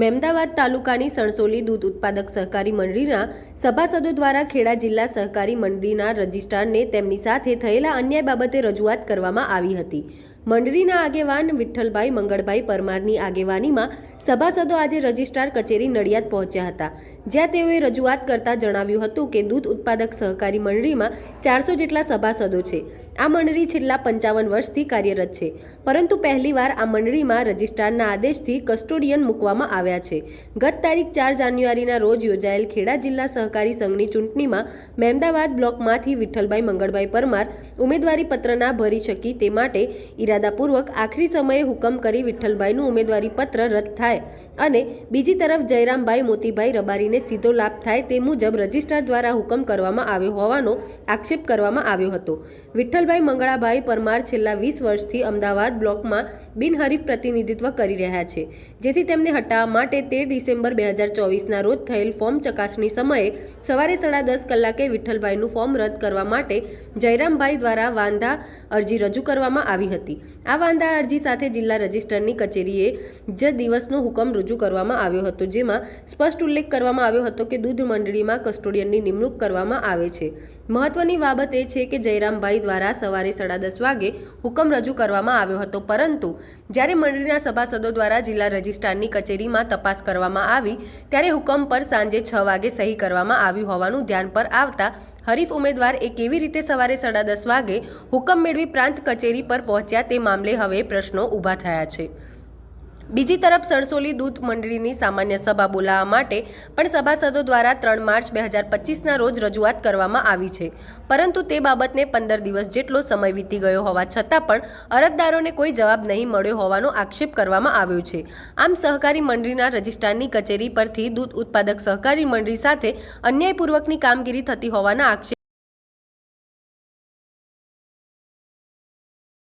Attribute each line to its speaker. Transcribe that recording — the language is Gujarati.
Speaker 1: મહેમદાવાદ તાલુકાની સણસોલી દૂધ ઉત્પાદક સહકારી મંડળીના સભાસદો દ્વારા ખેડા જિલ્લા સહકારી મંડળીના રજિસ્ટ્રારને તેમની સાથે થયેલા અન્યાય બાબતે રજૂઆત કરવામાં આવી હતી. મંડળીના આગેવાન વિઠ્ઠલભાઈ મંગળભાઈ પરમારની આગેવાનીમાં સભાસદો આજે રજિસ્ટ્રાર કચેરી નડિયાદ પહોંચ્યા હતા. જ્યાં તેઓએ રજૂઆત કરતા જણાવ્યું હતું કે દૂધ ઉત્પાદક સહકારી મંડળીમાં ચારસો જેટલા સભાસદો છે. આ મંડળી છેલ્લા પંચાવન વર્ષથી કાર્યરત છે. પરંતુ પહેલીવાર આ મંડળીમાં રજિસ્ટ્રારના આદેશથી કસ્ટોડિયન મૂકવામાં આવ્યા છે. ગત તારીખ ચાર જાન્યુઆરીના રોજ યોજાયેલ ખેડા જિલ્લા સહકારી સંઘની ચૂંટણીમાં મહેમદાવાદ બ્લોકમાંથી વિઠ્ઠલભાઈ મંગળભાઈ પરમાર ઉમેદવારી પત્ર ના ભરી શકી તે માટે ઇરાદાપૂર્વક આખરી સમયે હુકમ કરી વિઠ્ઠલભાઈનું ઉમેદવારી પત્ર રદ થાય અને બીજી તરફ જયરામભાઈ મોતીભાઈ રબારીને સીધો લાભ થાય તે મુજબ રજિસ્ટ્રાર દ્વારા હુકમ કરવામાં આવ્યો હોવાનો આક્ષેપ કરવામાં આવ્યો હતો. વિઠ્ઠલભાઈ મંગળાભાઈ પરમાર છેલ્લા વીસ વર્ષથી અમદાવાદ બ્લોકમાં બિનહરીફ પ્રતિનિધિત્વ કરી રહ્યા છે. જેથી તેમને હટાવવા માટે તેર ડિસેમ્બર બે હજાર ચોવીસના રોજ થયેલ ફોર્મ ચકાસણી સમયે સવારે સાડા દસ કલાકે વિઠ્ઠલભાઈનું ફોર્મ રદ કરવા માટે જયરામભાઈ દ્વારા વાંધા અરજી રજૂ કરવામાં આવી હતી. આ વાંધા અરજી સાથે જિલ્લા રજિસ્ટરની કચેરીએ જ દિવસનો હુકમ રજૂ કરવામાં આવ્યો હતો, જેમાં સ્પષ્ટ ઉલ્લેખ કરવામાં આવ્યો હતો કે દૂધ મંડળીમાં કસ્ટોડિયનની નિમણૂક કરવામાં આવે છે. મહત્વની બાબત એ છે કે જયરામભાઈ દ્વારા સવારે સાડા દસ વાગે હુકમ રજૂ કરવામાં આવ્યો હતો. પરંતુ જ્યારે મંડળીના સભાસદો દ્વારા જિલ્લા રજિસ્ટ્રારની કચેરીમાં તપાસ કરવામાં આવી, ત્યારે હુકમ પર સાંજે છ વાગે સહી કરવામાં આવ્યું હોવાનું ધ્યાન પર આવતા હરીફ ઉમેદવાર એ કેવી રીતે સવારે સાડા દસ વાગે હુકમ મેળવી પ્રાંત કચેરી પર પહોંચ્યા તે મામલે હવે પ્રશ્નો ઊભા થયા છે. બીજી તરફ સણસોલી દૂધ મંડળીની સામાન્ય સભા બોલાવવા માટે પણ સભાસદો દ્વારા ત્રણ માર્ચ બે હજાર પચીસના રોજ રજૂઆત કરવામાં આવી છે. પરંતુ તે બાબતને પંદર દિવસ જેટલો સમય વીતી ગયો હોવા છતાં પણ અરજદારોને કોઈ જવાબ નહીં મળ્યો હોવાનો આક્ષેપ કરવામાં આવ્યો છે. આમ સહકારી મંડળીના રજિસ્ટ્રારની કચેરી પરથી દૂધ ઉત્પાદક સહકારી મંડળી સાથે અન્યાયપૂર્વકની કામગીરી થતી હોવાના આક્ષેપ